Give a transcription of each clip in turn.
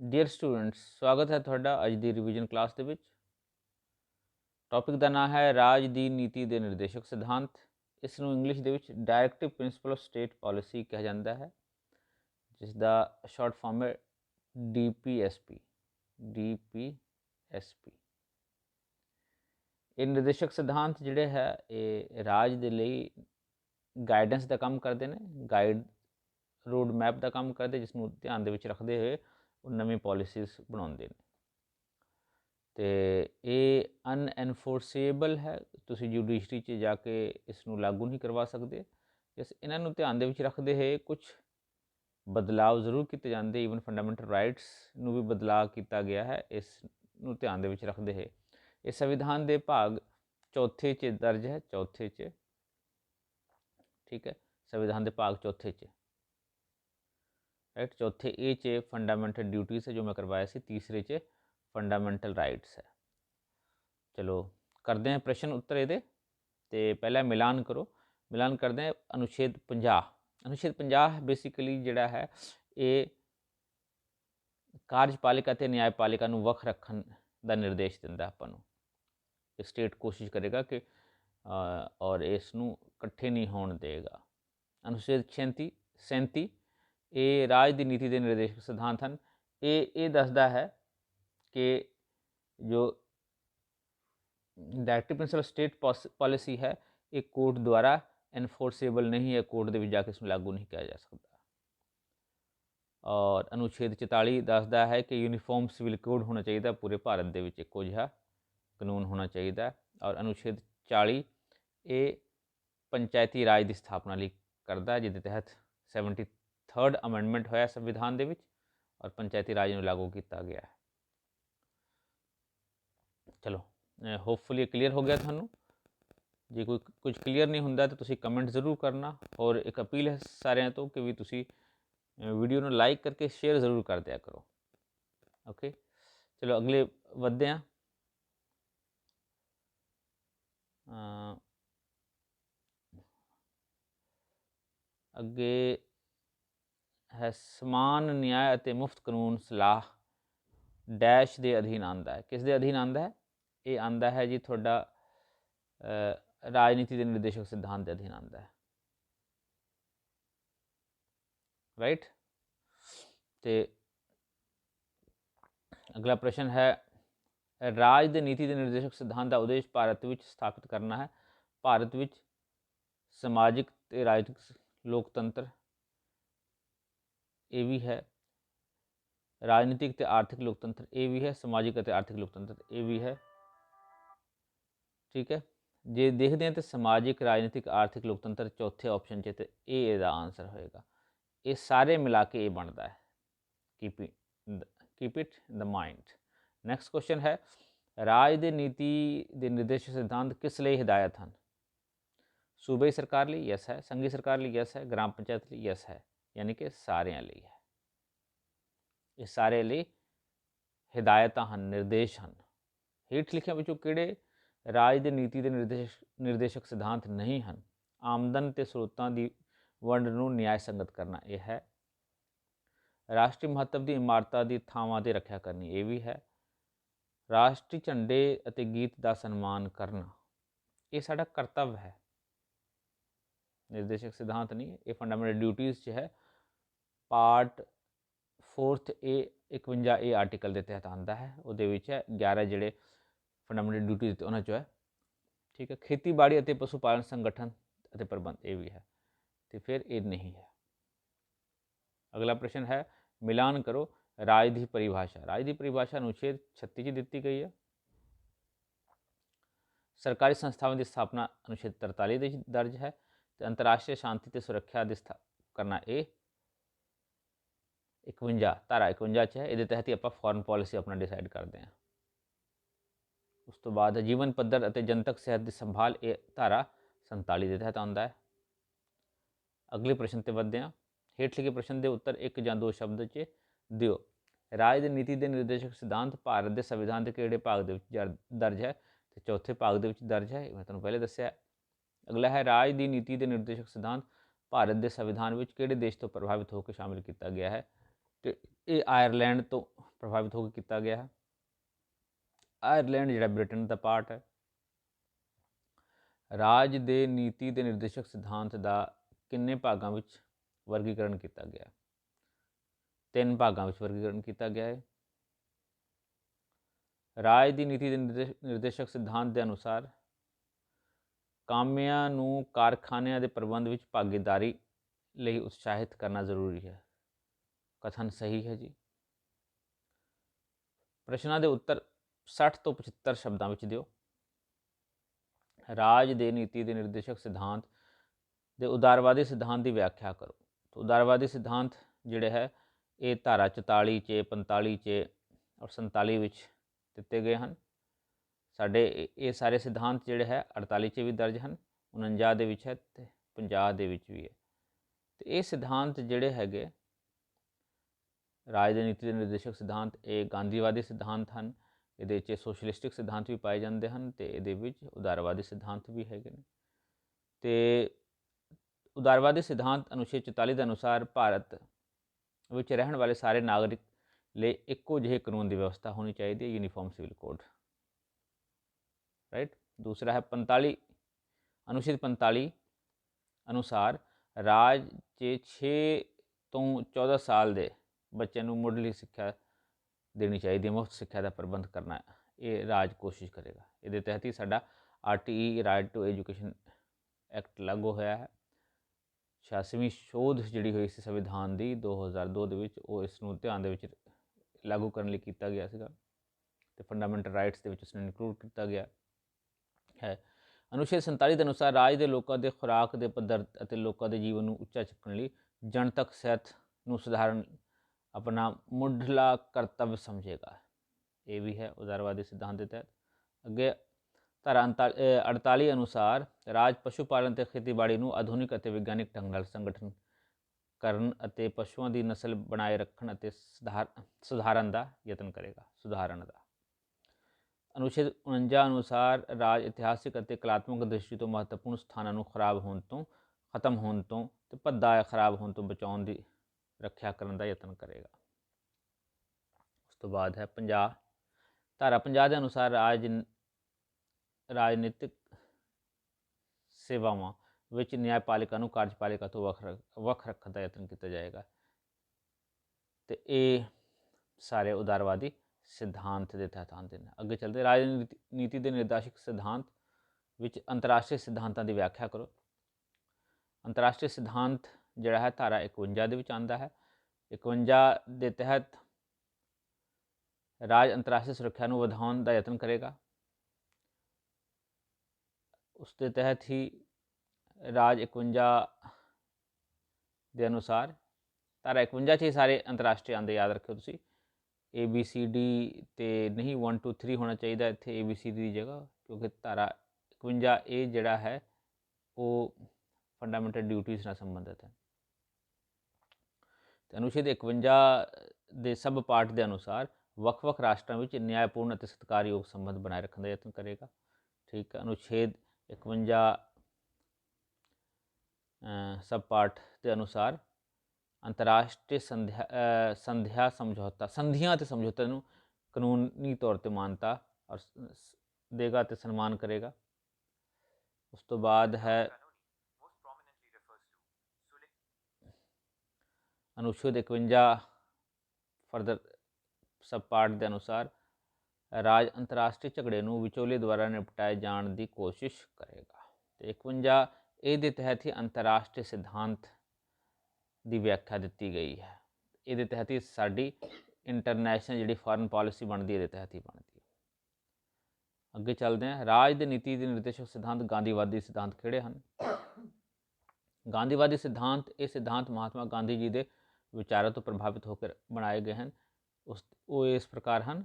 Dear students ਸਵਾਗਤ ਹੈ ਤੁਹਾਡਾ ਅੱਜ ਦੀ ਰਿਵੀਜ਼ਨ ਕਲਾਸ ਦੇ ਵਿੱਚ। ਟੌਪਿਕ ਦਾ ਨਾਮ ਹੈ ਰਾਜ ਦੀ ਨੀਤੀ ਦੇ ਨਿਰਦੇਸ਼ਕ ਸਿਧਾਂਤ। ਇਸ ਨੂੰ ਇੰਗਲਿਸ਼ ਦੇ ਵਿੱਚ directive principle of state policy ਕਿਹਾ ਜਾਂਦਾ ਹੈ ਜਿਸ ਦਾ ਸ਼ਾਰਟ ਫਾਰਮ ਹੈ ਡੀਪੀਐਸਪੀ ਡੀਪੀਐਸਪੀ ਇਹ ਨਿਰਦੇਸ਼ਕ ਸਿਧਾਂਤ ਜਿਹੜੇ ਹੈ, ਇਹ ਰਾਜ ਦੇ ਲਈ ਗਾਈਡੈਂਸ ਦਾ ਕੰਮ ਕਰਦੇ ਨੇ ਗਾਈਡ ਰੋਡ ਮੈਪ ਦਾ ਕੰਮ ਕਰਦੇ ਜਿਸ ਨੂੰ ਧਿਆਨ ਦੇ ਵਿੱਚ ਰੱਖਦੇ ਹੋਏ ਉਹ ਨਵੀਂ ਪਾਲਿਸੀਜ਼ ਬਣਾਉਂਦੇ ਨੇ। ਤੇ ਇਹ ਅਨਐਨਫੋਰਸੇਬਲ ਹੈ, ਤੁਸੀਂ ਜੁਡੀਸ਼ਰੀ 'ਚ ਜਾ ਕੇ ਇਸ ਨੂੰ ਲਾਗੂ ਨਹੀਂ ਕਰਵਾ ਸਕਦੇ। ਇਸ ਇਹਨਾਂ ਨੂੰ ਧਿਆਨ ਦੇ ਵਿੱਚ ਰੱਖਦੇ ਹੋਏ ਕੁਝ ਬਦਲਾਅ ਜ਼ਰੂਰ ਕੀਤੇ ਜਾਂਦੇ ਈਵਨ ਫੰਡਾਮੈਂਟਲ ਰਾਈਟਸ ਨੂੰ ਵੀ ਬਦਲਾਅ ਕੀਤਾ ਗਿਆ ਹੈ, ਇਸ ਨੂੰ ਧਿਆਨ ਦੇ ਵਿੱਚ ਰੱਖਦੇ ਹੋਏ। ਇਹ ਸੰਵਿਧਾਨ ਦੇ ਭਾਗ ਚੌਥੇ 'ਚ ਦਰਜ ਹੈ, ਚੌਥੇ 'ਚ। ਠੀਕ ਹੈ, ਸੰਵਿਧਾਨ ਦੇ ਭਾਗ ਚੌਥੇ 'ਚ। ਰਾਈਟ ਚੌਥੇ ਏ 'ਚ ਫੰਡਾਮੈਂਟਲ ਡਿਊਟੀਆਂ ਹੈ ਜੋ ਮੈਂ ਕਰਵਾਇਆ ਸੀ ਤੀਸਰੇ 'ਚ ਫੰਡਾਮੈਂਟਲ ਰਾਈਟਸ ਹੈ ਚਲੋ ਕਰਦੇ ਹਾਂ ਪ੍ਰਸ਼ਨ ਉੱਤਰ ਇਹਦੇ ਤੇ ਪਹਿਲਾਂ ਮਿਲਾਨ ਕਰੋ ਮਿਲਾਨ ਕਰਦੇ ਹਾਂ ਅਨੁਛੇਦ 50 ਅਨੁਛੇਦ 50 ਬੇਸਿਕਲੀ ਜਿਹੜਾ ਹੈ ਇਹ ਕਾਰਜਪਾਲਿਕਾ ਤੇ ਨਿਆਂਪਾਲਿਕਾ ਨੂੰ ਵੱਖ ਰੱਖਣ ਦਾ ਨਿਰਦੇਸ਼ ਦਿੰਦਾ ਆਪਾਂ ਨੂੰ ਸਟੇਟ ਕੋਸ਼ਿਸ਼ ਕਰੇਗਾ ਕਿ ਔਰ ਇਸ ਨੂੰ ਇਕੱਠੇ ਨਹੀਂ ਹੋਣ ਦੇਗਾ ਅਨੁਛੇਦ 37 37 ਇਹ ਰਾਜ ਦੀ ਨੀਤੀ ਦੇ ਨਿਰਦੇਸ਼ਕ ਸਿਧਾਂਤ ਹਨ। ਇਹ ਇਹ ਦੱਸਦਾ ਹੈ ਕਿ ਜੋ ਡਾਇਰੈਕਟਿਵ ਪ੍ਰਿੰਸੀਪਲ ਸਟੇਟ ਪਾਲਿਸੀ ਹੈ, ਇਹ ਕੋਰਟ ਦੁਆਰਾ ਐਨਫੋਰਸੇਬਲ ਨਹੀਂ ਹੈ ਕੋਰਟ ਦੇ ਵਿੱਚ ਜਾ ਕੇ ਇਸ ਨੂੰ ਲਾਗੂ ਨਹੀਂ ਕੀਤਾ ਜਾ ਸਕਦਾ। ਔਰ ਅਨੁਛੇਦ 44 ਦੱਸਦਾ ਹੈ ਕਿ ਯੂਨੀਫਾਰਮ ਸਿਵਲ ਕੋਡ ਹੋਣਾ ਚਾਹੀਦਾ, ਪੂਰੇ ਭਾਰਤ ਦੇ ਵਿੱਚ ਇੱਕੋ ਜਿਹਾ ਕਾਨੂੰਨ ਹੋਣਾ ਚਾਹੀਦਾ। ਔਰ ਅਨੁਛੇਦ 40 ਇਹ ਪੰਚਾਇਤੀ ਰਾਜ ਦੀ ਸਥਾਪਨਾ ਲਈ ਕਰਦਾ ਜਿਹਦੇ ਤਹਿਤ 73rd ਅਮੈਂਡਮੈਂਟ ਹੋਇਆ ਸੰਵਿਧਾਨ ਦੇ ਵਿੱਚ ਔਰ ਪੰਚਾਇਤੀ ਰਾਜ ਨੂੰ ਲਾਗੂ ਕੀਤਾ ਗਿਆ ਹੈ। ਚਲੋ ਹੋਪਫੁਲੀ ਕਲੀਅਰ ਹੋ ਗਿਆ ਤੁਹਾਨੂੰ। ਜੇ ਕੋਈ ਕੁਝ ਕਲੀਅਰ ਨਹੀਂ ਹੁੰਦਾ ਤਾਂ ਤੁਸੀਂ ਕਮੈਂਟ ਜ਼ਰੂਰ ਕਰਨਾ ਔਰ ਇੱਕ ਅਪੀਲ ਹੈ ਸਾਰਿਆਂ ਤੋਂ ਕਿ ਵੀ ਤੁਸੀਂ ਵੀਡੀਓ ਨੂੰ ਲਾਈਕ ਕਰਕੇ ਸ਼ੇਅਰ ਜ਼ਰੂਰ ਕਰ ਦਿਆ ਕਰੋ। ਓਕੇ ਚਲੋ, ਅਗਲੇ ਵਧਦੇ ਹਾਂ। ਅੱਗੇ ਹੈ ਸਮਾਨ, ਨਿਆਂ ਅਤੇ ਮੁਫਤ ਕਾਨੂੰਨ ਸਲਾਹ ਡੈਸ਼ ਦੇ ਅਧੀਨ ਆਂਦਾ ਹੈ। ਕਿਸ ਦੇ ਅਧੀਨ ਆਂਦਾ ਹੈ? ਇਹ ਆਂਦਾ ਹੈ ਜੀ ਤੁਹਾਡਾ ਰਾਜਨੀਤੀ ਦੇ ਨਿਰਦੇਸ਼ਕ ਸਿਧਾਂਤ ਦੇ ਅਧੀਨ ਆਂਦਾ ਹੈ। ਰਾਈਟ ਤੇ ਅਗਲਾ ਪ੍ਰਸ਼ਨ ਹੈ, ਰਾਜ ਦੇ ਨੀਤੀ ਦੇ ਨਿਰਦੇਸ਼ਕ ਸਿਧਾਂਤ ਦਾ ਉਦੇਸ਼ ਭਾਰਤ ਵਿੱਚ ਸਥਾਪਿਤ ਕਰਨਾ ਹੈ। ਭਾਰਤ ਵਿੱਚ ਸਮਾਜਿਕ ਤੇ ਰਾਜਨੀਤਿਕ ਲੋਕਤੰਤਰ ਇਹ ਵੀ ਹੈ। ਰਾਜਨੀਤਿਕ ਤੇ ਆਰਥਿਕ ਲੋਕਤੰਤਰ ਇਹ ਵੀ ਹੈ, ਸਮਾਜਿਕ ਅਤੇ ਆਰਥਿਕ ਲੋਕਤੰਤਰ ਇਹ ਵੀ ਹੈ। ਠੀਕ ਹੈ। ਜੇ ਦੇਖਦੇ ਹਾਂ ਤੇ ਸਮਾਜਿਕ, ਰਾਜਨੀਤਿਕ, ਆਰਥਿਕ ਲੋਕਤੰਤਰ ਚੌਥੇ ਆਪਸ਼ਨ 'ਚ ਤੇ ਇਹ ਇਹਦਾ ਆਨਸਰ ਹੋਏਗਾ। ਇਹ ਸਾਰੇ ਮਿਲਾ ਕੇ ਇਹ ਬਣਦਾ ਹੈ। Keep keep it the mind next question ਹੈ, ਰਾਜ ਦੇ ਨੀਤੀ ਦੇ ਨਿਰਦੇਸ਼ ਸਿਧਾਂਤ ਕਿਸ ਲਈ ਹਦਾਇਤ ਹਨ? ਸੂਬੇ ਸਰਕਾਰ ਲਈ ਯੈਸ ਹੈ, ਸੰਘੀ ਸਰਕਾਰ ਲਈ ਯੈਸ ਹੈ, ਗ੍ਰਾਮ ਪੰਚਾਇਤ ਲਈ ਯੈਸ ਹੈ। ਯਾਨੀ ਕਿ ਸਾਰਿਆਂ ਲਈ ਹੈ। ਇਹ ਸਾਰੇ ਲਈ ਹਦਾਇਤਾਂ ਹਨ, ਨਿਰਦੇਸ਼ ਹਨ। ਹੇਠ ਲਿਖਿਆਂ ਵਿੱਚੋਂ ਕਿਹੜੇ ਰਾਜ ਦੇ ਨੀਤੀ ਦੇ ਨਿਰਦੇਸ਼, ਨਿਰਦੇਸ਼ਕ ਸਿਧਾਂਤ ਨਹੀਂ ਹਨ, ਆਮਦਨ ਤੇ ਸਰੋਤਾਂ ਦੀ ਵੰਡ ਨੂੰ ਨਿਆਇ ਸੰਗਤ ਕਰਨਾ ਇਹ ਹੈ। ਰਾਸ਼ਟਰੀ ਮਹੱਤਵ ਦੀ ਇਮਾਰਤਾਂ ਦੀ ਥਾਵਾਂ ਤੇ ਰੱਖਿਆ ਕਰਨੀ ਇਹ ਵੀ ਹੈ। ਰਾਸ਼ਟਰੀ ਝੰਡੇ ਅਤੇ ਗੀਤ ਦਾ ਸਨਮਾਨ ਕਰਨਾ, ਇਹ ਸਾਡਾ ਕਰਤੱਵ ਹੈ। ਨਿਰਦੇਸ਼ਕ ਸਿਧਾਂਤ ਨਹੀਂ, ਇਹ ਫੰਡਾਮੈਂਟਲ ਡਿਊਟੀਆਂ 'ਚ ਹੈ। ਪਾਰਟ 4th ਏ 51 ਏ ਆਰਟੀਕਲ ਦੇ ਤਹਿਤ ਆਂਦਾ ਹੈ ਉਹਦੇ ਵਿੱਚ ਹੈ 11 ਜਿਹੜੇ ਫੰਡਾਮੈਂਟਲ ਡਿਊਟੀਆਂ ਤੇ ਉਹਨਾਂ 'ਚ ਹੈ ਠੀਕ ਹੈ ਖੇਤੀਬਾੜੀ ਅਤੇ ਪਸ਼ੂ ਪਾਲਣ ਸੰਗਠਨ ਅਤੇ ਪ੍ਰਬੰਧ ਇਹ ਵੀ ਹੈ ਤੇ ਫਿਰ ਇਹ ਨਹੀਂ ਹੈ ਅਗਲਾ ਪ੍ਰਸ਼ਨ ਹੈ ਮਿਲਾਨ ਕਰੋ ਰਾਜ ਦੀ ਪਰਿਭਾਸ਼ਾ ਰਾਜ ਦੀ ਪਰਿਭਾਸ਼ਾ ਅਨੁਛੇਦ 36 ਚ ਦਿੱਤੀ ਗਈ ਹੈ ਸਰਕਾਰੀ ਸੰਸਥਾਵਾਂ ਦੀ ਸਥਾਪਨਾ ਅਨੁਛੇਦ 43 ਦੇ ਦਰਜ ਹੈ ਤੇ ਅੰਤਰਰਾਸ਼ਟਰੀ ਸ਼ਾਂਤੀ ਤੇ ਸੁਰੱਖਿਆ ਦੀ ਸਥਾਪਨਾ ਕਰਨਾ ਇਹ 51 ਧਾਰਾ 51 ਚ ਹੈ, ਇਹਦੇ ਤਹਿਤ ਹੀ ਆਪਾਂ ਫੋਰਨ ਪਾਲਿਸੀ ਆਪਣਾ ਡਿਸਾਈਡ ਕਰਦੇ ਹਾਂ। ਉਸ ਤੋਂ ਬਾਅਦ ਜੀਵਨ ਪੱਧਰ ਅਤੇ ਜਨਤਕ ਸਿਹਤ ਦੀ ਸੰਭਾਲ, ਇਹ ਧਾਰਾ 47 ਦੇ ਤਹਿਤ ਆਉਂਦਾ ਹੈ। ਅਗਲੇ ਪ੍ਰਸ਼ਨ ਤੇ ਵਧਦੇ ਹਾਂ। ਹੇਠ ਲਿਖੇ ਪ੍ਰਸ਼ਨ ਦੇ ਉੱਤਰ ਇੱਕ ਜਾਂ ਦੋ ਸ਼ਬਦ 'ਚ ਦਿਓ। ਰਾਜ ਦੀ ਨੀਤੀ ਦੇ ਨਿਰਦੇਸ਼ਕ ਸਿਧਾਂਤ ਭਾਰਤ ਦੇ ਸੰਵਿਧਾਨ ਦੇ ਕਿਹੜੇ ਭਾਗ ਦੇ ਵਿੱਚ ਦਰਜ ਹੈ? ਤੇ ਚੌਥੇ ਭਾਗ ਦੇ ਵਿੱਚ ਦਰਜ ਹੈ ਮੈਂ ਤੁਹਾਨੂੰ ਪਹਿਲੇ ਦੱਸਿਆ ਅਗਲਾ ਹੈ, ਰਾਜ ਦੀ ਨੀਤੀ ਦੇ ਨਿਰਦੇਸ਼ਕ ਸਿਧਾਂਤ ਭਾਰਤ ਦੇ ਸੰਵਿਧਾਨ ਵਿੱਚ ਕਿਹੜੇ ਦੇਸ਼ ਤੋਂ ਪ੍ਰਭਾਵਿਤ ਹੋ ਕੇ ਸ਼ਾਮਿਲ ਕੀਤਾ ਗਿਆ ਹੈ? ਤੇ ਇਹ ਆਇਰਲੈਂਡ ਤੋਂ ਪ੍ਰਭਾਵਿਤ ਹੋ ਕੇ ਕੀਤਾ ਗਿਆ ਹੈ। ਆਇਰਲੈਂਡ ਜਿਹੜਾ ਬ੍ਰਿਟਨ ਦਾ ਪਾਰਟ ਹੈ। ਰਾਜ ਦੇ ਨੀਤੀ ਦੇ ਨਿਰਦੇਸ਼ਕ ਸਿਧਾਂਤ ਦਾ ਕਿੰਨੇ ਭਾਗਾਂ ਵਿੱਚ ਵਰਗੀਕਰਨ ਕੀਤਾ ਗਿਆ ਹੈ? ਤਿੰਨ ਭਾਗਾਂ ਵਿੱਚ ਵਰਗੀਕਰਨ ਕੀਤਾ ਗਿਆ ਹੈ। ਰਾਜ ਦੀ ਨੀਤੀ ਦੇ ਨਿਰਦੇਸ਼- ਨਿਰਦੇਸ਼ਕ ਸਿਧਾਂਤ ਦੇ ਅਨੁਸਾਰ ਕਾਮਿਆਂ ਨੂੰ ਕਾਰਖਾਨਿਆਂ ਦੇ ਪ੍ਰਬੰਧ ਵਿੱਚ ਭਾਗੀਦਾਰੀ ਲਈ ਉਤਸ਼ਾਹਿਤ ਕਰਨਾ ਜ਼ਰੂਰੀ ਹੈ। ਕਥਨ ਸਹੀ ਹੈ ਜੀ। ਪ੍ਰਸ਼ਨਾਂ ਦੇ ਉੱਤਰ 60 ਤੋਂ 75 ਸ਼ਬਦਾਂ ਵਿੱਚ ਦਿਓ। ਰਾਜ ਦੇ ਨੀਤੀ ਦੇ ਨਿਰਦੇਸ਼ਕ ਸਿਧਾਂਤ ਦੇ ਉਦਾਰਵਾਦੀ ਸਿਧਾਂਤ ਦੀ ਵਿਆਖਿਆ ਕਰੋ। ਤਾਂ ਉਦਾਰਵਾਦੀ ਸਿਧਾਂਤ ਜਿਹੜੇ ਹੈ, ਇਹ ਧਾਰਾ 44 ਚ 45 ਚ ਔਰ 47 ਵਿੱਚ ਦਿੱਤੇ ਗਏ ਹਨ। ਸਾਡੇ ਇਹ- ਸਾਰੇ ਸਿਧਾਂਤ ਜਿਹੜੇ ਹੈ 48 ਚ ਵੀ ਦਰਜ ਹਨ 49 ਦੇ ਵਿੱਚ ਹੈ ਤੇ 50 ਦੇ ਵਿੱਚ ਵੀ ਹੈ। ਤੇ ਇਹ ਸਿਧਾਂਤ ਜਿਹੜੇ ਹੈਗੇ ਰਾਜ ਦੇ ਨੀਤੀ ਦੇ ਨਿਰਦੇਸ਼ਕ ਸਿਧਾਂਤ, ਇਹ ਗਾਂਧੀਵਾਦੀ ਸਿਧਾਂਤ ਹਨ। ਇਹਦੇ 'ਚ ਸੋਸ਼ਲਿਸਟਿਕ ਸਿਧਾਂਤ ਵੀ ਪਾਏ ਜਾਂਦੇ ਹਨ ਤੇ ਇਹਦੇ ਵਿੱਚ ਉਦਾਰਵਾਦੀ ਸਿਧਾਂਤ ਵੀ ਹੈਗੇ ਨੇ। ਤੇ ਉਦਾਰਵਾਦੀ ਸਿਧਾਂਤ ਅਨੁਛੇਦ 44 ਦੇ ਅਨੁਸਾਰ ਭਾਰਤ ਵਿੱਚ ਰਹਿਣ ਵਾਲੇ ਸਾਰੇ ਨਾਗਰਿਕ ਲਈ ਇੱਕੋ ਜਿਹੇ ਕਾਨੂੰਨ ਦੀ ਵਿਵਸਥਾ ਹੋਣੀ ਚਾਹੀਦੀ ਹੈ ਯੂਨੀਫਾਰਮ ਸਿਵਲ ਕੋਡ ਰਾਈਟ ਦੂਸਰਾ ਹੈ 45 ਅਨੁਛੇਦ 45 ਅਨੁਸਾਰ ਰਾਜ 'ਚ 6 ਤੋਂ 14 ਸਾਲ ਦੇ ਬੱਚਿਆਂ ਨੂੰ ਮੁੱਢਲੀ ਸਿੱਖਿਆ ਦੇਣੀ ਚਾਹੀਦੀ ਹੈ ਮੁਫਤ ਸਿੱਖਿਆ ਦਾ ਪ੍ਰਬੰਧ ਕਰਨਾ ਇਹ ਰਾਜ ਕੋਸ਼ਿਸ਼ ਕਰੇਗਾ। ਇਹਦੇ ਤਹਿਤ ਹੀ ਸਾਡਾ RTE right to education act ਲਾਗੂ ਹੋਇਆ ਹੈ। 86ਵੀਂ ਸ਼ੋਧ ਜਿਹੜੀ ਹੋਈ ਸੀ ਸੰਵਿਧਾਨ ਦੀ 2002 ਦੇ ਵਿੱਚ, ਉਹ ਇਸ ਨੂੰ ਧਿਆਨ ਦੇ ਵਿੱਚ ਲਾਗੂ ਕਰਨ ਲਈ ਕੀਤਾ ਗਿਆ ਸੀਗਾ ਤੇ ਫੰਡਾਮੈਂਟਲ ਰਾਈਟਸ ਦੇ ਵਿੱਚ ਇਸ ਨੂੰ ਇਨਕਲੂਡ ਕੀਤਾ ਗਿਆ ਹੈ। ਅਨੁਛੇਦ 47 ਦੇ ਅਨੁਸਾਰ ਰਾਜ ਦੇ ਲੋਕਾਂ ਦੇ ਖੁਰਾਕ ਦੇ ਪੱਧਰ ਅਤੇ ਲੋਕਾਂ ਦੇ ਜੀਵਨ ਨੂੰ ਉੱਚਾ ਚੁੱਕਣ ਲਈ ਜਨਤਕ ਸਿਹਤ ਨੂੰ ਸੁਧਾਰਨ ਆਪਣਾ ਮੁੱਢਲਾ ਕਰਤੱਵ ਸਮਝੇਗਾ ਇਹ ਵੀ ਹੈ ਉਦਾਰਵਾਦੀ ਸਿਧਾਂਤ ਦੇ ਤਹਿਤ ਅੱਗੇ ਧਾਰਾ 48 ਅਨੁਸਾਰ ਰਾਜ ਪਸ਼ੂ ਪਾਲਣ ਤੇ ਖੇਤੀਬਾੜੀ ਨੂੰ ਆਧੁਨਿਕ ਅਤੇ ਵਿਗਿਆਨਿਕ ਢੰਗ ਨਾਲ ਸੰਗਠਨ ਕਰਨ ਅਤੇ ਪਸ਼ੂਆਂ ਦੀ ਨਸਲ ਬਣਾਏ ਰੱਖਣ ਅਤੇ ਸੁਧਾਰ ਸੁਧਾਰਨ ਦਾ ਯਤਨ ਕਰੇਗਾ ਸੁਧਾਰਨ ਦਾ ਅਨੁਛੇਦ 49 ਅਨੁਸਾਰ ਰਾਜ ਇਤਿਹਾਸਿਕ ਅਤੇ ਕਲਾਤਮਕ ਦ੍ਰਿਸ਼ਟੀ ਤੋਂ ਮਹੱਤਵਪੂਰਨ ਸਥਾਨਾਂ ਨੂੰ ਖਰਾਬ ਹੋਣ ਤੋਂ ਖਤਮ ਹੋਣ ਤੋਂ ਤੇ ਭੱਦਾ ਖਰਾਬ ਹੋਣ ਤੋਂ ਬਚਾਉਣ ਦੀ ਰੱਖਿਆ ਕਰਨ ਦਾ ਯਤਨ ਕਰੇਗਾ। ਉਸ ਤੋਂ ਬਾਅਦ ਹੈ 50 ਧਾਰਾ 50 ਦੇ ਅਨੁਸਾਰ ਰਾਜ ਰਾਜਨੀਤਿਕ ਸੇਵਾਵਾਂ ਵਿੱਚ ਨਿਆਂਪਾਲਿਕਾ ਨੂੰ ਕਾਰਜਪਾਲਿਕਾ ਤੋਂ ਵੱਖ ਰੱਖ- ਵੱਖ ਰੱਖਣ ਦਾ ਯਤਨ ਕੀਤਾ ਜਾਏਗਾ। ਤੇ ਇਹ ਸਾਰੇ ਉਦਾਰਵਾਦੀ ਸਿਧਾਂਤ ਦੇ ਤਹਿਤ ਆਉਂਦੇ ਨੇ। ਅੱਗੇ ਚੱਲਦੇ, ਰਾਜਨੀਤੀ ਦੇ ਨਿਰਦੇਸ਼ਕ ਸਿਧਾਂਤ ਵਿੱਚ ਅੰਤਰਰਾਸ਼ਟਰੀ ਸਿਧਾਂਤਾਂ ਦੀ ਵਿਆਖਿਆ ਕਰੋ। ਅੰਤਰਰਾਸ਼ਟਰੀ ਸਿਧਾਂਤ ਜਿਹੜਾ ਹੈ ਧਾਰਾ 51 ਦੇ ਵਿੱਚ ਆਉਂਦਾ ਹੈ। 51 ਦੇ ਤਹਿਤ ਰਾਜ ਅੰਤਰਰਾਸ਼ਟਰੀ ਸੁਰੱਖਿਆ ਨੂੰ ਵਧਾਉਣ ਦਾ ਯਤਨ ਕਰੇਗਾ। ਉਸ ਦੇ ਤਹਿਤ ਹੀ ਰਾਜ 51 ਦੇ ਅਨੁਸਾਰ ਧਾਰਾ 51 ਚ ਹੀ ਸਾਰੇ ਅੰਤਰਰਾਸ਼ਟਰੀ ਆਂਦੇ ਯਾਦ ਰੱਖਿਓ ਤੁਸੀਂ। ਏ ਬੀ ਸੀ ਡੀ ਤੇ ਨਹੀਂ 1 2 3 ਹੋਣਾ ਚਾਹੀਦਾ ਇੱਥੇ ਏ ਬੀ ਸੀ ਡੀ ਦੀ ਜਗ੍ਹਾ, ਕਿਉਂਕਿ ਧਾਰਾ 51 ਇਹ ਜਿਹੜਾ ਹੈ, ਉਹ ਫੰਡਾਮੈਂਟਲ ਡਿਊਟੀਆਂ ਨਾਲ ਸੰਬੰਧਿਤ ਹੈ। ਤੇ ਅਨੁਛੇਦ 51 ਦੇ ਸਬ ਪਾਰਟ ਦੇ ਅਨੁਸਾਰ ਵੱਖ-ਵੱਖ ਰਾਸ਼ਟਰਾਂ ਵਿੱਚ ਨਿਆਂਪੂਰਨ ਅਤੇ ਸਤਿਕਾਰਯੋਗ ਸੰਬੰਧ ਬਣਾਏ ਰੱਖਣ ਦਾ ਯਤਨ ਕਰੇਗਾ। ਠੀਕ ਹੈ ਅਨੁਛੇਦ 51 ਸਬ ਪਾਰਟ ਦੇ ਅਨੁਸਾਰ ਅੰਤਰਰਾਸ਼ਟਰੀ ਸੰਧਿਆ ਸੰਧਿਆ ਸਮਝੌਤਾ, ਸੰਧੀਆਂ ਤੇ ਸਮਝੌਤੇ ਨੂੰ ਕਾਨੂੰਨੀ ਤੌਰ ਤੇ ਮਾਨਤਾ ਔਰ ਸ- ਸ- ਦੇਗਾ ਤੇ ਸਨਮਾਨ ਕਰੇਗਾ। ਉਸ ਤੋਂ ਬਾਅਦ ਹੈ ਅਨੁਛੇਦ 51 ਫਰਦਰ ਸਬ ਪਾਰਟ ਦੇ ਅਨੁਸਾਰ ਰਾਜ ਅੰਤਰਰਾਸ਼ਟਰੀ ਝਗੜੇ ਨੂੰ ਵਿਚੋਲੇ ਦੁਆਰਾ ਨਿਪਟਾਏ ਜਾਣ ਦੀ ਕੋਸ਼ਿਸ਼ ਕਰੇਗਾ। ਤੇ 51 ਇਹਦੇ ਤਹਿਤ ਹੀ ਅੰਤਰਰਾਸ਼ਟਰੀ ਸਿਧਾਂਤ ਦੀ ਵਿਆਖਿਆ ਦਿੱਤੀ ਗਈ ਹੈ। ਇਹਦੇ ਤਹਿਤ ਹੀ ਸਾਡੀ ਇੰਟਰਨੈਸ਼ਨਲ ਜਿਹੜੀ ਫੋਰਨ ਪਾਲਿਸੀ ਬਣਦੀ ਹੈ, ਇਹਦੇ ਤਹਿਤ ਹੀ ਬਣਦੀ ਹੈ। ਅੱਗੇ ਚੱਲਦੇ ਹਾਂ। ਰਾਜ ਦੀ ਨੀਤੀ ਦੇ ਨਿਰਦੇਸ਼ਕ ਸਿਧਾਂਤ ਗਾਂਧੀਵਾਦੀ ਸਿਧਾਂਤ ਕਿਹੜੇ ਹਨ? ਗਾਂਧੀਵਾਦੀ ਸਿਧਾਂਤ, ਇਹ ਸਿਧਾਂਤ ਮਹਾਤਮਾ ਗਾਂਧੀ ਜੀ ਦੇ ਵਿਚਾਰਾਂ ਤੋਂ ਪ੍ਰਭਾਵਿਤ ਹੋ ਕੇ ਬਣਾਏ ਗਏ ਹਨ। ਉਸ, ਉਹ ਇਸ ਪ੍ਰਕਾਰ ਹਨ।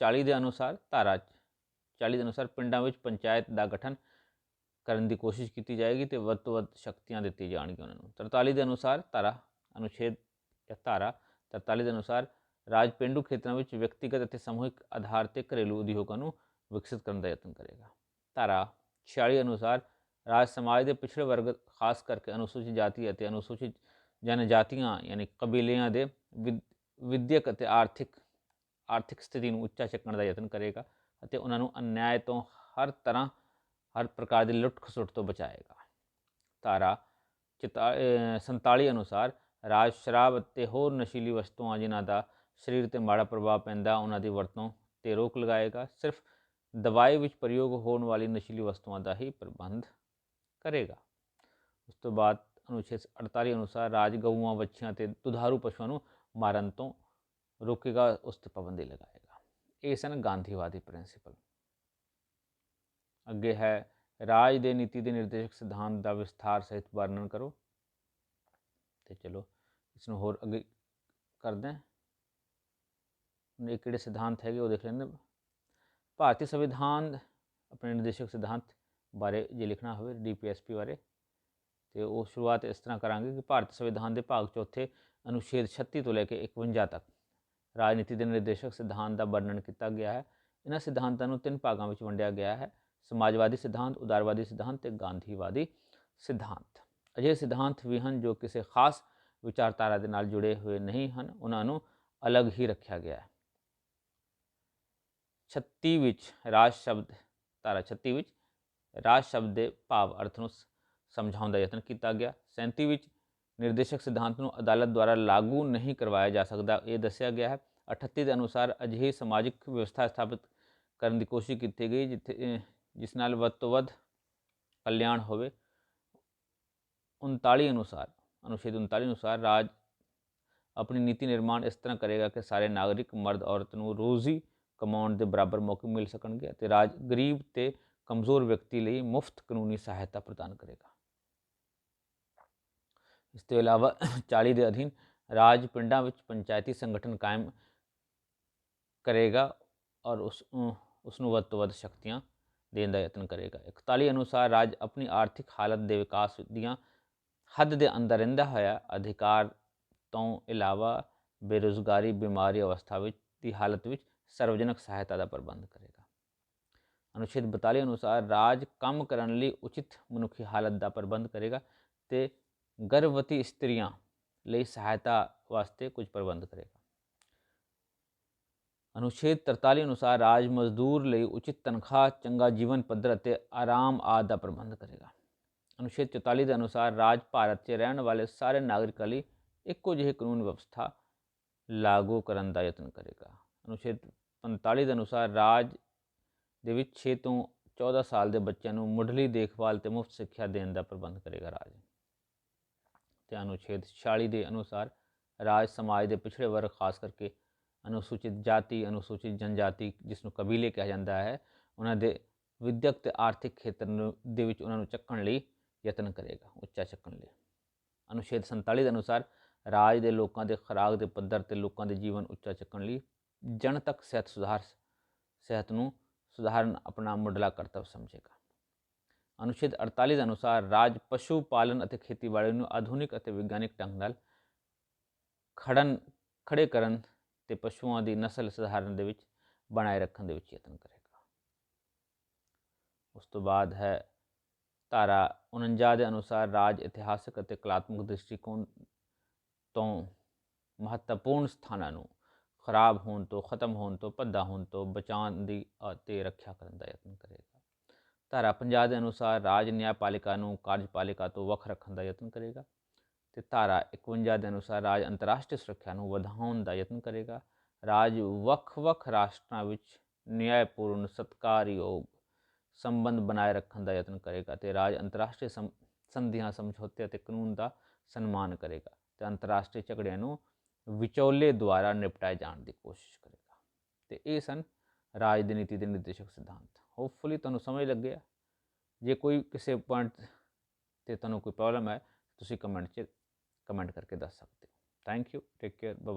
40 ਦੇ ਅਨੁਸਾਰ ਧਾਰਾ 40 ਦੇ ਅਨੁਸਾਰ ਪਿੰਡਾਂ ਵਿੱਚ ਪੰਚਾਇਤ ਦਾ ਗਠਨ ਕਰਨ ਦੀ ਕੋਸ਼ਿਸ਼ ਕੀਤੀ ਜਾਏਗੀ ਤੇ ਵੱਧ ਤੋਂ ਵੱਧ ਸ਼ਕਤੀਆਂ ਦਿੱਤੀ ਜਾਣਗੀਆਂ ਉਹਨਾਂ ਨੂੰ। 43 ਦੇ ਅਨੁਸਾਰ ਧਾਰਾ ਅਨੁਛੇਦ ਜਾਂ ਧਾਰਾ 43 ਦੇ ਅਨੁਸਾਰ ਰਾਜ ਪਿੰਡੂ ਖੇਤਰਾਂ ਵਿੱਚ ਵਿਅਕਤੀਗਤ ਅਤੇ ਸਮੂਹਿਕ ਆਧਾਰ ਤੇ ਘਰੇਲੂ ਉਦਯੋਗਾਂ ਨੂੰ ਵਿਕਸਿਤ ਕਰਨ ਦਾ ਯਤਨ ਕਰੇਗਾ। ਧਾਰਾ 46 ਅਨੁਸਾਰ ਰਾਜ ਸਮਾਜ ਦੇ ਪਿਛੜੇ ਵਰਗ, ਖਾਸ ਕਰਕੇ ਅਨੁਸੂਚਿਤ ਜਾਤੀ ਅਤੇ ਅਨੁਸੂਚਿਤ ਜਨਜਾਤੀਆਂ, ਯਾਨੀ ਕਬੀਲਿਆਂ ਦੇ ਵਿਦ- ਵਿਦਿਅਕ ਅਤੇ ਆਰਥਿਕ ਆਰਥਿਕ ਸਥਿਤੀ ਨੂੰ ਉੱਚਾ ਚੱਕਣ ਦਾ ਯਤਨ ਕਰੇਗਾ ਅਤੇ ਉਹਨਾਂ ਨੂੰ ਅਨਿਆਏ ਤੋਂ ਹਰ ਤਰ੍ਹਾਂ, ਹਰ ਪ੍ਰਕਾਰ ਦੀ ਲੁੱਟ ਖਸੁੱਟ ਤੋਂ ਬਚਾਏਗਾ। ਧਾਰਾ 47 ਅਨੁਸਾਰ ਰਾਜ ਸ਼ਰਾਬ ਅਤੇ ਹੋਰ ਨਸ਼ੀਲੀ ਵਸਤੂਆਂ ਜਿਨ੍ਹਾਂ ਦਾ ਸਰੀਰ ਤੇ ਮਾੜਾ ਪ੍ਰਭਾਵ ਪੈਂਦਾ, ਉਹਨਾਂ ਦੀ ਵਰਤੋਂ ਤੇ ਰੋਕ ਲਗਾਏਗਾ। ਸਿਰਫ ਦਵਾਈ ਵਿੱਚ ਪ੍ਰਯੋਗ ਹੋਣ ਵਾਲੀ ਨਸ਼ੀਲੀ ਵਸਤੂਆਂ ਦਾ ਹੀ ਪ੍ਰਬੰਧ ਕਰੇਗਾ। ਉਸ ਤੋਂ ਬਾਅਦ ਅਨੁਛੇਦ 48 ਅਨੁਸਾਰ ਰਾਜ ਗਊਆਂ ਵੱਛੀਆਂ ਤੇ ਦੁਧਾਰੂ ਪਸ਼ੂਆਂ ਨੂੰ ਮਾਰਨ ਤੋਂ ਰੋਕੇਗਾ, ਉਸ ਤੇ ਪਾਬੰਦੀ ਲਗਾਏਗਾ। ਇਹ ਸਨ ਗਾਂਧੀਵਾਦੀ ਪ੍ਰਿੰਸੀਪਲ। ਅੱਗੇ ਹੈ, ਰਾਜ ਦੇ ਨੀਤੀ ਦੇ ਨਿਰਦੇਸ਼ਕ ਸਿਧਾਂਤ ਦਾ ਵਿਸਥਾਰ ਸਹਿਤ ਵਰਣਨ ਕਰੋ। ਤੇ ਚਲੋ ਇਸ ਨੂੰ ਹੋਰ ਅੱਗੇ ਕਰਦੇ ਹਾਂ। ਇਹ ਕਿਹੜੇ ਸਿਧਾਂਤ ਹੈਗੇ ਉਹ ਦੇਖ ਲੈਂਦੇ ਭਾਰਤੀ ਸੰਵਿਧਾਨ, ਆਪਣੇ ਨਿਰਦੇਸ਼ਕ ਸਿਧਾਂਤ ਬਾਰੇ ਜੇ ਲਿਖਣਾ ਹੋਵੇ ਡੀਪੀਐਸਪੀ ਬਾਰੇ ਤੇ ਉਹ ਸ਼ੁਰੂਆਤ ਇਸ ਤਰ੍ਹਾਂ ਕਰਾਂਗੇ ਕਿ ਭਾਰਤ ਸੰਵਿਧਾਨ ਦੇ ਭਾਗ ਚੌਥੇ ਅਨੁਛੇਦ 36 ਤੋਂ ਲੈ ਕੇ 51 ਤੱਕ। ਰਾਜਨੀਤੀ ਦੇ ਨਿਰਦੇਸ਼ਕ ਸਿਧਾਂਤ ਦਾ ਵਰਣਨ ਕੀਤਾ ਗਿਆ ਹੈ। ਇਹਨਾਂ ਸਿਧਾਂਤਾਂ ਨੂੰ ਤਿੰਨ ਭਾਗਾਂ ਵਿੱਚ ਵੰਡਿਆ ਗਿਆ ਹੈ। ਸਮਾਜਵਾਦੀ ਸਿਧਾਂਤ, ਉਦਾਰਵਾਦੀ ਸਿਧਾਂਤ ਤੇ ਗਾਂਧੀਵਾਦੀ ਸਿਧਾਂਤ। ਅਜਿਹੇ ਸਿਧਾਂਤ ਵੀ ਹਨ ਜੋ ਕਿਸੇ ਖਾਸ ਵਿਚਾਰਧਾਰਾ ਦੇ ਨਾਲ ਜੁੜੇ ਹੋਏ ਨਹੀਂ ਹਨ। ਉਹਨਾਂ ਨੂੰ ਅਲੱਗ ਹੀ ਰੱਖਿਆ ਗਿਆ ਹੈ। 36 ਵਿੱਚ ਰਾਜ ਸ਼ਬਦ, ਧਾਰਾ 36 ਵਿੱਚ ਰਾਜ ਸ਼ਬਦ ਦੇ ਭਾਵ ਅਰਥ ਨੂੰ ਸ- ਸਮਝਾਉਣ ਦਾ ਯਤਨ ਕੀਤਾ ਗਿਆ। 37 ਵਿੱਚ ਨਿਰਦੇਸ਼ਕ ਸਿਧਾਂਤ ਨੂੰ ਅਦਾਲਤ ਦੁਆਰਾ ਲਾਗੂ ਨਹੀਂ ਕਰਵਾਇਆ ਜਾ ਸਕਦਾ, ਇਹ ਦੱਸਿਆ ਗਿਆ ਹੈ। 38 ਦੇ ਅਨੁਸਾਰ ਅਜਿਹੀ ਸਮਾਜਿਕ ਵਿਵਸਥਾ ਸਥਾਪਿਤ ਕਰਨ ਦੀ ਕੋਸ਼ਿਸ਼ ਕੀਤੀ ਗਈ, ਜਿੱਥੇ ਜਿਸ ਨਾਲ ਵੱਧ ਤੋਂ ਵੱਧ ਕਲਿਆਣ ਹੋਵੇ। 39 ਅਨੁਸਾਰ, ਅਨੁਛੇਦ 39 ਅਨੁਸਾਰ ਰਾਜ ਆਪਣੀ ਨੀਤੀ ਨਿਰਮਾਣ ਇਸ ਤਰ੍ਹਾਂ ਕਰੇਗਾ ਕਿ ਸਾਰੇ ਨਾਗਰਿਕ, ਮਰਦ, ਔਰਤ ਨੂੰ ਰੋਜ਼ੀ ਕਮਾਉਣ ਦੇ ਬਰਾਬਰ ਮੌਕੇ ਮਿਲ ਸਕਣਗੇ ਅਤੇ ਰਾਜ ਗਰੀਬ ਤੇ ਕਮਜ਼ੋਰ ਵਿਅਕਤੀ ਲਈ ਮੁਫਤ ਕਾਨੂੰਨੀ ਸਹਾਇਤਾ ਪ੍ਰਦਾਨ ਕਰੇਗਾ। ਇਸ ਤੋਂ ਇਲਾਵਾ 40 ਦੇ ਅਧੀਨ ਰਾਜ ਪਿੰਡਾਂ ਵਿੱਚ ਪੰਚਾਇਤੀ ਸੰਗਠਨ ਕਾਇਮ ਕਰੇਗਾ ਔਰ ਉਸ ਉਸ ਨੂੰ ਵੱਧ ਤੋਂ ਵੱਧ ਸ਼ਕਤੀਆਂ ਦੇਣ ਦਾ ਯਤਨ ਕਰੇਗਾ। 41 ਅਨੁਸਾਰ ਰਾਜ ਆਪਣੀ ਆਰਥਿਕ ਹਾਲਤ ਦੇ ਵਿਕਾਸ ਦੀਆਂ ਹੱਦ ਦੇ ਅੰਦਰ ਰਹਿੰਦਾ ਹੋਇਆ ਅਧਿਕਾਰ ਤੋਂ ਇਲਾਵਾ ਬੇਰੁਜ਼ਗਾਰੀ, ਬਿਮਾਰੀ ਅਵਸਥਾ ਵਿੱਚ, ਦੀ ਹਾਲਤ ਵਿੱਚ ਸਰਵਜਨਕ ਸਹਾਇਤਾ ਦਾ ਪ੍ਰਬੰਧ ਕਰੇਗਾ। ਅਨੁਛੇਦ 42 ਅਨੁਸਾਰ ਰਾਜ ਕੰਮ ਕਰਨ ਲਈ ਉਚਿਤ ਮਨੁੱਖੀ ਹਾਲਤ ਦਾ ਪ੍ਰਬੰਧ ਕਰੇਗਾ ਤੇ ਗਰਭਵਤੀ ਇਸਤਰੀਆਂ ਲਈ ਸਹਾਇਤਾ ਵਾਸਤੇ ਕੁਝ ਪ੍ਰਬੰਧ ਕਰੇਗਾ। ਅਨੁਛੇਦ 43 ਅਨੁਸਾਰ ਰਾਜ ਮਜ਼ਦੂਰ ਲਈ ਉਚਿਤ ਤਨਖਾਹ, ਚੰਗਾ ਜੀਵਨ ਪੱਧਰ ਅਤੇ ਆਰਾਮ ਆਦਿ ਦਾ ਪ੍ਰਬੰਧ ਕਰੇਗਾ। ਅਨੁਛੇਦ 44 ਦੇ ਅਨੁਸਾਰ ਰਾਜ ਭਾਰਤ 'ਚ ਰਹਿਣ ਵਾਲੇ ਸਾਰੇ ਨਾਗਰਿਕਾਂ ਲਈ ਇੱਕੋ ਜਿਹੇ ਕਾਨੂੰਨ ਵਿਵਸਥਾ ਲਾਗੂ ਕਰਨ ਦਾ ਯਤਨ ਕਰੇਗਾ। ਅਨੁਛੇਦ 45 ਦੇ ਅਨੁਸਾਰ ਰਾਜ ਦੇ ਵਿੱਚ 6 ਤੋਂ 14 ਸਾਲ ਦੇ ਬੱਚਿਆਂ ਨੂੰ ਮੁੱਢਲੀ ਦੇਖਭਾਲ ਤੇ ਮੁਫਤ ਸਿੱਖਿਆ ਦੇਣ ਦਾ ਪ੍ਰਬੰਧ ਕਰੇਗਾ ਰਾਜ। ਤੇ ਅਨੁਛੇਦ 46 ਦੇ ਅਨੁਸਾਰ ਰਾਜ ਸਮਾਜ ਦੇ ਪਿਛੜੇ ਵਰਗ, ਖਾਸ ਕਰਕੇ ਅਨੁਸੂਚਿਤ ਜਾਤੀ, ਅਨੁਸੂਚਿਤ ਜਨਜਾਤੀ ਜਿਸ ਨੂੰ ਕਬੀਲੇ ਕਿਹਾ ਜਾਂਦਾ ਹੈ, ਉਹਨਾਂ ਦੇ ਵਿਦਿਅਕ ਤੇ ਆਰਥਿਕ ਖੇਤਰ ਨੂੰ, ਦੇ ਵਿੱਚ ਉਹਨਾਂ ਨੂੰ ਚੱਕਣ ਲਈ ਯਤਨ ਕਰੇਗਾ, ਉੱਚਾ ਚੱਕਣ ਲਈ। ਅਨੁਛੇਦ 47 ਦੇ ਅਨੁਸਾਰ ਰਾਜ ਦੇ ਲੋਕਾਂ ਦੇ ਖੁਰਾਕ ਦੇ ਪੱਧਰ ਤੇ ਲੋਕਾਂ ਦੇ ਜੀਵਨ ਉੱਚਾ ਚੱਕਣ ਲਈ ਜਨਤਕ ਸਿਹਤ ਸੁਧਾਰ, ਸਿਹਤ ਨੂੰ ਸੁਧਾਰਨ ਆਪਣਾ ਮੁੱਢਲਾ ਕਰਤੱਵ ਸਮਝੇਗਾ। ਅਨੁਛੇਦ 48 ਦੇ ਅਨੁਸਾਰ ਰਾਜ ਪਸ਼ੂ ਪਾਲਨ ਅਤੇ ਖੇਤੀਬਾੜੀ ਨੂੰ ਆਧੁਨਿਕ ਅਤੇ ਵਿਗਿਆਨਿਕ ਢੰਗ ਨਾਲ ਖੜਨ ਖੜੇ ਕਰਨ ਤੇ ਪਸ਼ੂਆਂ ਦੀ ਨਸਲ ਸੁਧਾਰਨ ਦੇ ਵਿੱਚ, ਬਣਾਏ ਰੱਖਣ ਦੇ ਵਿੱਚ ਯਤਨ ਕਰੇਗਾ। ਉਸ ਤੋਂ ਬਾਅਦ ਹੈ ਧਾਰਾ 49 ਦੇ ਅਨੁਸਾਰ ਰਾਜ ਇਤਿਹਾਸਕ ਅਤੇ ਕਲਾਤਮਕ ਦ੍ਰਿਸ਼ਟੀਕੋਣ ਤੋਂ ਮਹੱਤਵਪੂਰਨ ਸਥਾਨਾਂ ਨੂੰ ਖਰਾਬ ਹੋਣ ਤੋਂ, ਖਤਮ ਹੋਣ ਤੋਂ, ਭੱਦਾ ਹੋਣ ਤੋਂ ਬਚਾਉਣ ਦੀ ਅਤੇ ਰੱਖਿਆ ਕਰਨ ਦਾ ਯਤਨ ਕਰੇਗਾ। ਧਾਰਾ 50 ਦੇ ਅਨੁਸਾਰ ਰਾਜ ਨਿਆਂਪਾਲਿਕਾ ਨੂੰ ਕਾਰਜਪਾਲਿਕਾ ਤੋਂ ਵੱਖ ਰੱਖਣ ਦਾ ਯਤਨ ਕਰੇਗਾ ਤੇ ਧਾਰਾ 51 ਦੇ ਅਨੁਸਾਰ ਰਾਜ ਅੰਤਰਰਾਸ਼ਟਰੀ ਸੁਰੱਖਿਆ ਨੂੰ ਵਧਾਉਣ ਦਾ ਯਤਨ ਕਰੇਗਾ। ਰਾਜ ਵੱਖ-ਵੱਖ ਰਾਸ਼ਟਰਾਂ ਵਿੱਚ ਨਿਆਂਪੂਰਨ ਸਤਕਾਰਯੋਗ ਸੰਬੰਧ ਬਣਾਏ ਰੱਖਣ ਦਾ ਯਤਨ ਕਰੇਗਾ ਤੇ ਰਾਜ ਅੰਤਰਰਾਸ਼ਟਰੀ ਸੰ- ਸੰਧੀਆਂ ਸਮਝੌਤੇ ਅਤੇ ਕਾਨੂੰਨ ਦਾ ਸਨਮਾਨ ਕਰੇਗਾ ਤੇ ਅੰਤਰਰਾਸ਼ਟਰੀ ਝਗੜਿਆਂ ਨੂੰ ਵਿਚੋਲੇ ਦੁਆਰਾ ਨਿਪਟਾਏ ਜਾਣ ਦੀ ਕੋਸ਼ਿਸ਼ ਕਰੇਗਾ। ਤੇ ਇਹ ਸਨ ਰਾਜ ਦੀ ਨੀਤੀ ਦੇ ਨਿਰਦੇਸ਼ਕ ਸਿਧਾਂਤ। ਹੋਪਫੁਲੀ ਤੁਹਾਨੂੰ ਸਮਝ ਲੱਗਿਆ ਜੇ ਕੋਈ ਕਿਸੇ ਪੁਆਇੰਟ ਤੇ ਤੁਹਾਨੂੰ ਕੋਈ ਪ੍ਰੋਬਲਮ ਹੈ, ਤੁਸੀਂ ਕਮੈਂਟ 'ਚ ਕਮੈਂਟ ਕਰਕੇ ਦੱਸ ਸਕਦੇ ਹੋ। Thank you take care bye